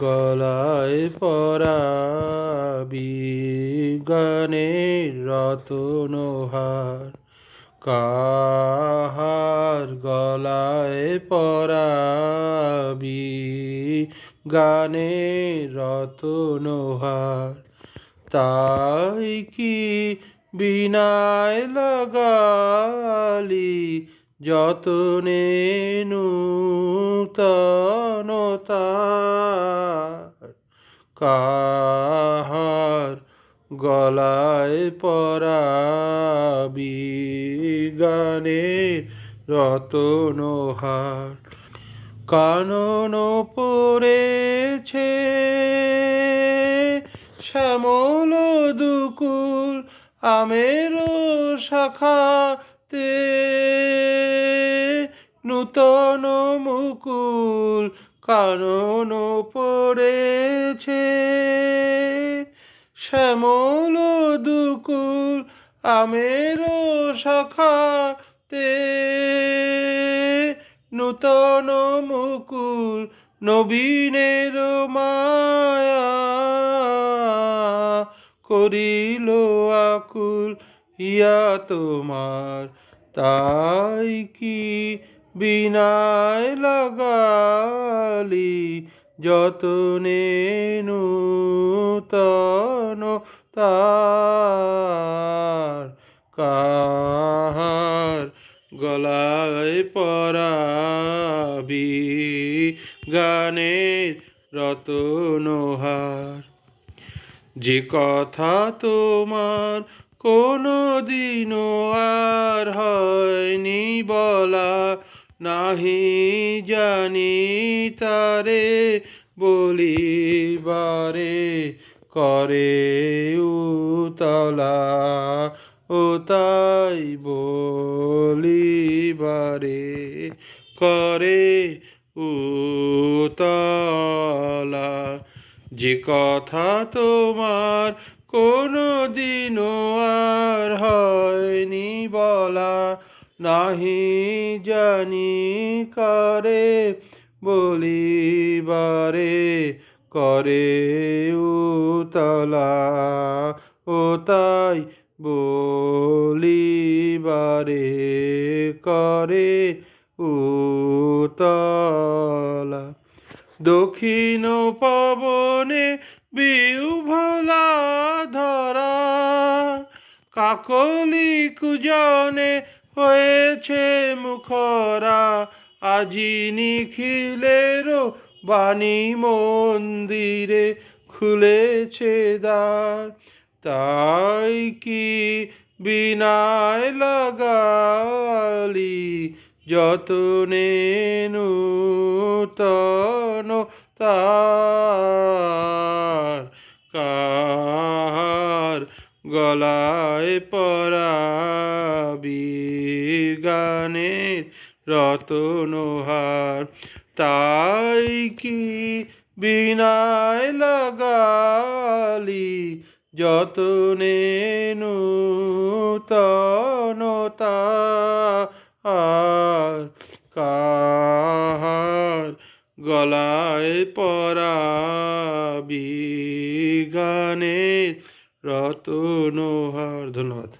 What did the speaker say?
গলায় পরাবি গানের রতনহার কাহার গলায় পরাবি গানের রতনহার তাই কি বিনায় লাগালি যতনে কাহার গলায় পরাবি গানের রতনহার কানন পড়েছে শ্যামল দুকুল আমের শাখাতে নূতন মুকুল কানন পড়েছে। শ্যামল দুকুল আমের শাখাতে নূতন মুকুল নবীনের মায়া করিল আকুল। ইয়া তোমার তাই কি বিনায় লাগালি যতনে নূতন তার? কাহার গলায় পরাবি গানের রতনহার? যে কথা তোমার কোনো দিনও আর হয়নি বলা, নাহি জানি তারে বলিবারে করে উতলা ও তাই বলিবারে করে উতলা। যে কথা তোমার কোনো দিনও আর হয়নি বলা, নাহি জানি করে বলিবারে, করে উতলা ও তাই বলিবারে, করে উতলা। দক্ষিণ পবনে বিউভলা ধরা, কাকলি কুজনে হয়েছে মুখরা, আজি নিখিলের বাণী মন্দিরে খুলেছে দ্বার। তাই কি বিনায় লাগালি যতনে নূতন তার কাহার গলায় পরাবি গানের রতনহার। তাই কি বিনায় লাগালি যতনে নূতনতা পরাবি গানের রতনহার ধন্যবাদ।